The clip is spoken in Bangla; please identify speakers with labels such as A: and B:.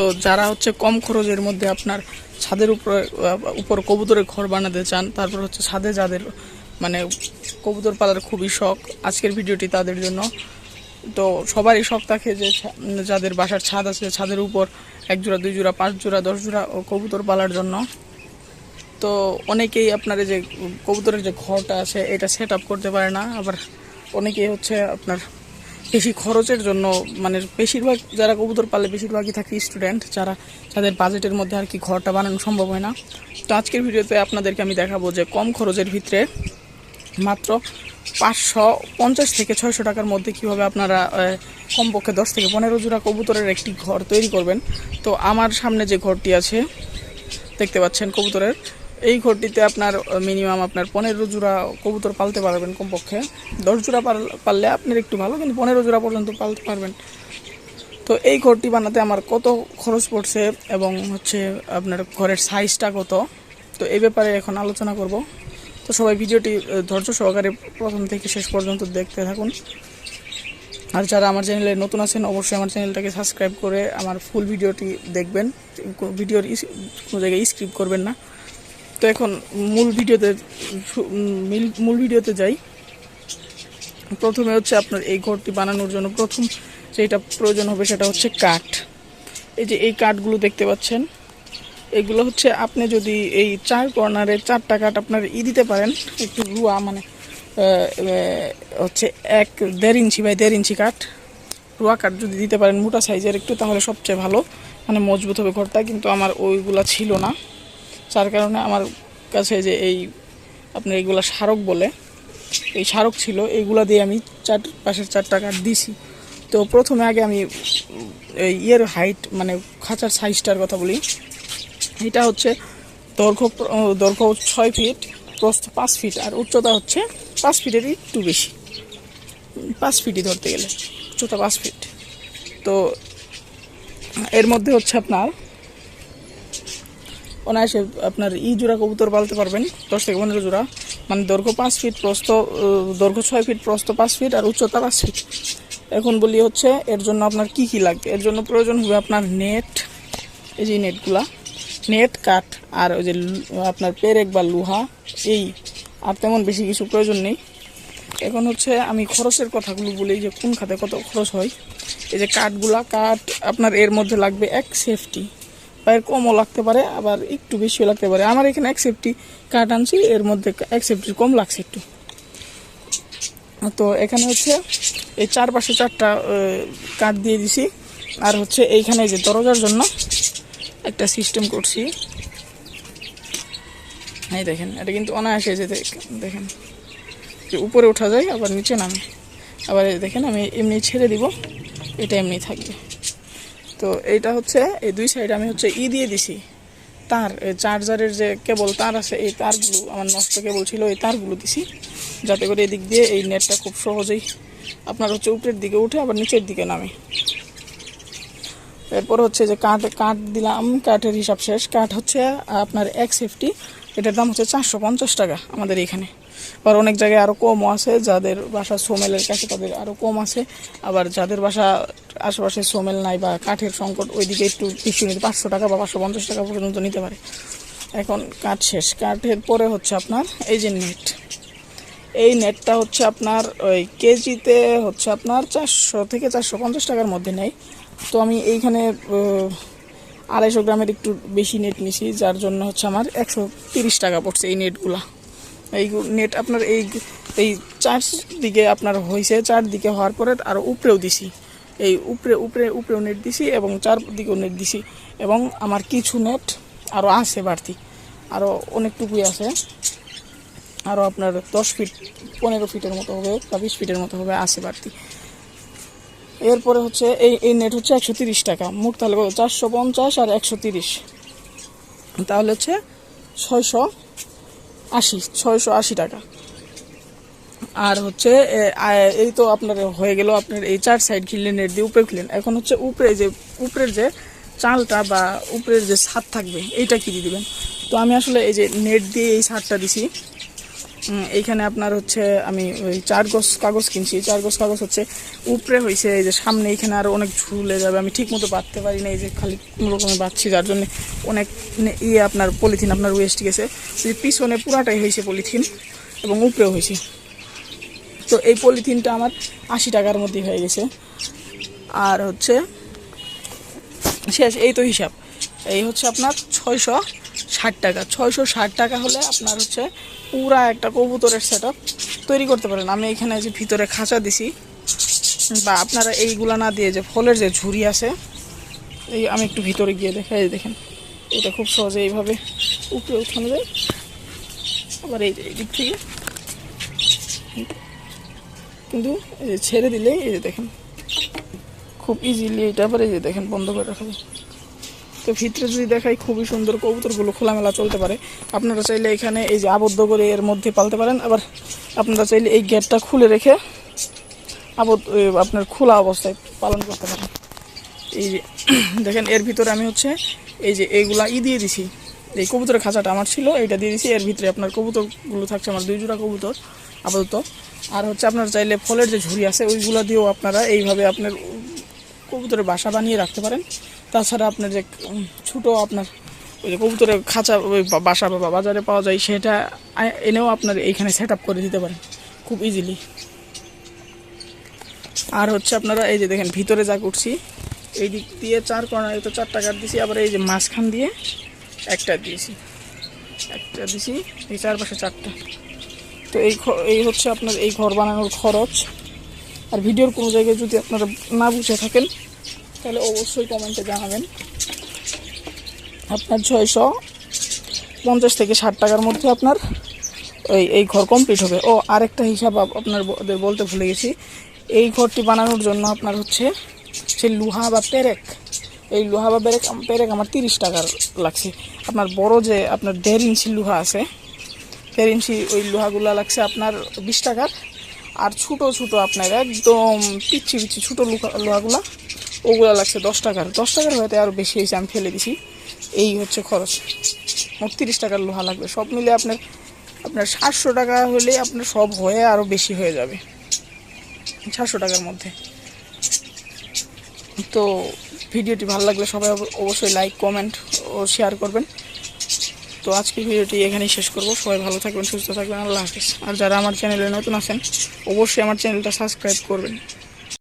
A: তো যারা হচ্ছে কম খরচের মধ্যে আপনার ছাদের উপরে, উপর কবুতরের ঘর বানাতে চান, তারপর হচ্ছে ছাদে যাদের মানে কবুতর পালার খুবই শখ, আজকের ভিডিওটি তাদের জন্য। তো সবারই শখ থাকে যে যাদের বাসার ছাদ আছে, ছাদের উপর এক জোড়া, দুই জোড়া, পাঁচ জোড়া, দশ জোড়া কবুতর পালার জন্য। তো অনেকেই আপনার যে কবুতরের যে ঘরটা আছে, এটা সেট করতে পারে না। আবার অনেকেই হচ্ছে আপনার বেশি খরচের জন্য মানে বেশিরভাগ যারা কবুতর পালে বেশিরভাগই থাকে স্টুডেন্ট যারা যাদের বাজেটের মধ্যে আর কি ঘরটা বানানো সম্ভব হয় না। তো আজকের ভিডিওতে আপনাদেরকে আমি দেখাবো যে কম খরচের ভিতরে মাত্র পাঁচশো পঞ্চাশ থেকে ছয়শো টাকার মধ্যে কীভাবে আপনারা কমপক্ষে দশ থেকে পনেরো জোড়া কবুতরের একটি ঘর তৈরি করবেন। তো আমার সামনে যে ঘরটি আছে, দেখতে পাচ্ছেন কবুতরের। এই ঘরটিতে আপনার মিনিমাম আপনার পনেরো জোড়া কবুতর পালতে পারবেন কমপক্ষে। দশ জোড়া পারলে আপনার একটু ভালো, কিন্তু পনেরো জোড়া পর্যন্ত পালতে পারবেন। তো এই ঘরটি বানাতে আমার কত খরচ পড়ছে এবং হচ্ছে আপনার ঘরের সাইজটা কত? তো এই ব্যাপারে এখন আলোচনা করব। তো সবাই ভিডিওটি ধৈর্য সহকারে প্রথম থেকে শেষ পর্যন্ত দেখতে থাকুন। আর যারা আমার চ্যানেলে নতুন আছেন, অবশ্যই আমার চ্যানেলটাকে সাবস্ক্রাইব করে আমার ফুল ভিডিওটি দেখবেন। ভিডিওর কোনো জায়গায় স্ক্রিপ্ট করবেন না। তো এখন মূল ভিডিওতে মিল- ভিডিওতে যাই। প্রথমে হচ্ছে আপনার এই ঘরটি বানানোর জন্য প্রথম যেটা প্রয়োজন হবে সেটা হচ্ছে কাঠ। এই যে এই কাঠগুলো দেখতে পাচ্ছেন, এগুলো হচ্ছে আপনি যদি এই চার কর্নারে চারটা কাঠ আপনার ই দিতে পারেন, একটু রুয়া মানে হচ্ছে এক দেড় ইঞ্চি বাই দেড় ইঞ্চি কাঠ। রুয়া কাঠ যদি দিতে পারেন মোটা সাইজের একটু, তাহলে সবচেয়ে ভালো মানে মজবুত হবে ঘরটা, কিন্তু আমার ওইগুলা ছিল না। যার কারণে আমার কাছে যে এই আপনার এইগুলা স্মারক বলে, এই স্মারক ছিল এইগুলা দিয়ে আমি চার, পাশের চারটা কাঠ দিছি। তো প্রথমে আগে আমি ইয়ের হাইট মানে খাঁচার সাইজটার কথা বলি। এটা হচ্ছে দৈর্ঘ্য দৈর্ঘ্য ছয় ফিট প্রস্থ পাঁচ ফিট আর উচ্চতা হচ্ছে পাঁচ ফিটের একটু বেশি। পাঁচ ফিটই ধরতে গেলে, উচ্চতা পাঁচ ফিট তো এর মধ্যে হচ্ছে আপনার অনায়াসে আপনার ই জোড়া কবুতর পালতে পারবেন দশ থেকে পনেরো জোড়া। মানে দৈর্ঘ্য পাঁচ ফিট প্রস্থ আহ, দৈর্ঘ্য ছয় ফিট প্রস্থ পাঁচ ফিট আর উচ্চতা পাঁচ ফিট এখন বলি হচ্ছে এর জন্য আপনার কি কি লাগবে? এর জন্য প্রয়োজন হবে আপনার নেট এই যে নেটগুলা নেট কাঠ আর ওই যে আপনার পেরেক বা লোহা এই আর তেমন বেশি কিছু প্রয়োজন নেই। এখন হচ্ছে আমি খরচের কথাগুলো বলি যে কোন খাতে কত খরচ হয়। এই যে কাঠগুলা কাঠ আপনার এর মধ্যে লাগবে এক সেফটি এর কমও লাগতে পারে, আবার একটু বেশিও লাগতে পারে। আমার এখানে এক সেফটি কাঠ আনছি, এর মধ্যে এক সেফটির কম লাগছে একটু। তো এখানে হচ্ছে এই চারপাশে চারটা কাঠ দিয়ে দিছি। আর হচ্ছে এইখানে যে দরজার জন্য একটা সিস্টেম করছি। এই দেখেন, এটা কিন্তু অনায়াসে যে দেখ- দেখেন, যে উপরে ওঠা যায়, আবার নিচে নামে। আবার দেখেন, আমি এমনি ছেড়ে দিব, এটা এমনি থাকবে। তো এইটা হচ্ছে, এই দুই সাইডে আমি হচ্ছে ই দিয়ে দিছি। তার চার্জারের যে কেবল তার আছে, এই তারগুলো, আমার নষ্ট কেবল ছিল, এই তারগুলো দিছি। যাতে করে এদিক দিয়ে এই নেটটা খুব সহজেই আপনার হচ্ছে উপরের দিকে উঠে, আবার নিচের দিকে নামে। এরপর হচ্ছে যে কাঠ কাঠ দিলাম কাঠের হিসাব শেষ। কাঠ হচ্ছে আপনার এক সেফটি এটার দাম হচ্ছে চারশো পঞ্চাশ টাকা আমাদের এখানে। আবার অনেক জায়গায় আরও কমও আছে, যাদের বাসা সোমেলের কাছে, তাদের আরও কম আছে। আবার যাদের বাসা আশেপাশে সোমেল নাই বা কাঠের সংকট, ওইদিকে একটু বেশি নিতে পাঁচশো টাকা বা পাঁচশো পঞ্চাশ টাকা পর্যন্ত নিতে পারে। এখন কাঠ শেষ। কাঠের পরে হচ্ছে আপনার, এই যে নেট। এই নেটটা হচ্ছে আপনার ওই কেজিতে হচ্ছে আপনার চারশো থেকে চারশো পঞ্চাশ টাকার মধ্যে নেই তো আমি এইখানে আড়াইশো গ্রামের একটু বেশি নেট নিছি, যার জন্য হচ্ছে আমার একশো তিরিশ টাকা পড়ছে এই নেটগুলা এই নেট আপনার এই এই চারদিকে আপনার হয়েছে চারদিকে হওয়ার পরে আরও উপরেও দিছি। এই উপরে উপরে, উপরেও নেট দিছি এবং চারদিকেও নেট দিছি এবং আমার কিছু নেট আরও আছে বাড়তি। আরও অনেকটুকুই আছে। আরও আপনার দশ ফিট পনেরো ফিটের মতো হবে বা বিশ ফিটের মতো হবে, আছে বাড়তি। এরপরে হচ্ছে এই এই নেট হচ্ছে একশো তিরিশ টাকা। মোট তাহলে চারশো পঞ্চাশ আর একশো তিরিশ। তাহলে হচ্ছে ছয়শো আশি ছয়শো আশি টাকা। আর হচ্ছে এই তো আপনার হয়ে গেল আপনার এই চার সাইড ঘিরলেন নেট দিয়ে উপরে খুললেন এখন হচ্ছে উপরে যে, উপরের যে চালটা বা উপরের যে ছাদ থাকবে, এইটা কিনে দিবেন? তো আমি আসলে এই যে নেট দিয়ে এই ছাদটা দিছি। এইখানে আপনার হচ্ছে আমি ওই চার গজ কাগজ কিনছি। চার গজ কাগজ হচ্ছে উপরে হয়েছে এই যে সামনে এইখানে আরও অনেক ঝুলে যাবে, আমি ঠিক মতো বাঁধতে পারি না, এই যে খালি কোনো রকমে বাঁধছি, যার জন্য অনেক ইয়ে আপনার পলিথিন আপনার ওয়েস্ট গেছে। যে পিছনে পুরাটাই হয়েছে পলিথিন এবং উপরেও হয়েছে তো এই পলিথিনটা আমার আশি টাকার মধ্যে হয়ে গেছে। আর হচ্ছে শেষ, এই তো হিসাব। এই হচ্ছে আপনার ছয়শো ষাট টাকা। ছয়শো ষাট টাকা হলে আপনার হচ্ছে পুরা একটা কবুতরের সেট তৈরি করতে পারেন। আমি এখানে যে ভিতরে খাঁচা দিছি, বা আপনারা এইগুলা না দিয়ে যে ফলের যে ঝুড়ি আছে, এই আমি একটু ভিতরে গিয়ে দেখাই, দেখেন। এটা খুব সহজে এইভাবে উপরে উঠানো যায়। আবার এই যে দিক থেকে। কিন্তু এই যে ছেড়ে দিলেই এই যে দেখেন, খুব ইজিলি এটা আবার এই যে দেখেন বন্ধ করে রাখা যায়। তো ভিতরে যদি দেখাই, খুবই সুন্দর কবুতরগুলো খোলামেলা চলতে পারে। আপনারা চাইলে এখানে এই যে আবদ্ধ করে এর মধ্যে পালতে পারেন। আবার আপনারা চাইলে এই গেটটা খুলে রেখে আবদ্ধ আপনার খোলা অবস্থায় পালন করতে পারেন। এই যে, দেখেন, এর ভিতরে আমি হচ্ছে এই যে এইগুলা ই দিয়ে দিছি। এই কবুতরের খাঁচাটা আমার ছিল এইটা দিয়ে দিছি। এর ভিতরে আপনার কবুতরগুলো থাকছে আমার দুই জোড়া কবুতর, আপাতত। আর হচ্ছে আপনার চাইলে ফলের যে ঝুড়ি আছে, ওইগুলো দিয়েও আপনারা এইভাবে আপনার কবুতরের বাসা বানিয়ে রাখতে পারেন। তাছাড়া আপনার যে ছোটো আপনার ওই যে কবুতরের খাঁচা ওই বাসা বা বাজারে পাওয়া যায়, সেটা এনেও আপনার এইখানে সেট করে দিতে পারেন। খুব ইজিলি আর হচ্ছে আপনারা এই যে দেখেন, ভিতরে যা করছি, এই দিক দিয়ে চার কর্নারে তো চারটা কাট দিছি, আবার এই যে মাঝখান দিয়ে একটা দিয়েছি। একটা দিছি, এই চারপাশে চারটা। তো এই এই হচ্ছে আপনার এই ঘর বানানোর খরচ। আর ভিডিওর কোনো জায়গায় যদি আপনারা না বুঝে থাকেন তাহলে অবশ্যই কমেন্টে জানাবেন। আপনার ছয়শো পঞ্চাশ থেকে ষাট টাকার মধ্যে আপনার এই এই ঘর কমপ্লিট হবে। ও, আরেকটা হিসাব আপনার বলতে ভুলে গেছি। এই ঘরটি বানানোর জন্য আপনার হচ্ছে সে লোহা বা পেরেক। এই লোহা বা পেরেক পেরেক আমার তিরিশ টাকার লাগছে। আপনার বড় যে আপনার দেড় ইঞ্চি লোহা আছে, দেড় ইঞ্চি ওই লোহাগুলো লাগছে আপনার বিশ টাকার। আর ছোটো ছোটো আপনার একদম পিচ্ছি পিচ্ছি ছোটো লোহা লোহাগুলা ওগুলো লাগছে দশ টাকার। দশ টাকার হয়তো আরও বেশি হয়েছে, আমি ফেলে দিছি। এই হচ্ছে খরচ। মোট তিরিশ টাকার লোহা লাগবে। সব মিলে আপনার আপনার সাতশো টাকা হলে আপনার সব হয়ে আরও বেশি হয়ে যাবে। সাতশো টাকার মধ্যে। তো ভিডিওটি ভালো লাগলে সবাই অবশ্যই লাইক কমেন্ট ও শেয়ার করবেন। তো আজকে ভিডিওটি এখানেই শেষ করব। সবাই ভালো থাকবেন, সুস্থ থাকবেন। আল্লাহ হাফিজ। আর যারা আমার চ্যানেলে নতুন আছেন, অবশ্যই আমার চ্যানেলটা সাবস্ক্রাইব করবেন।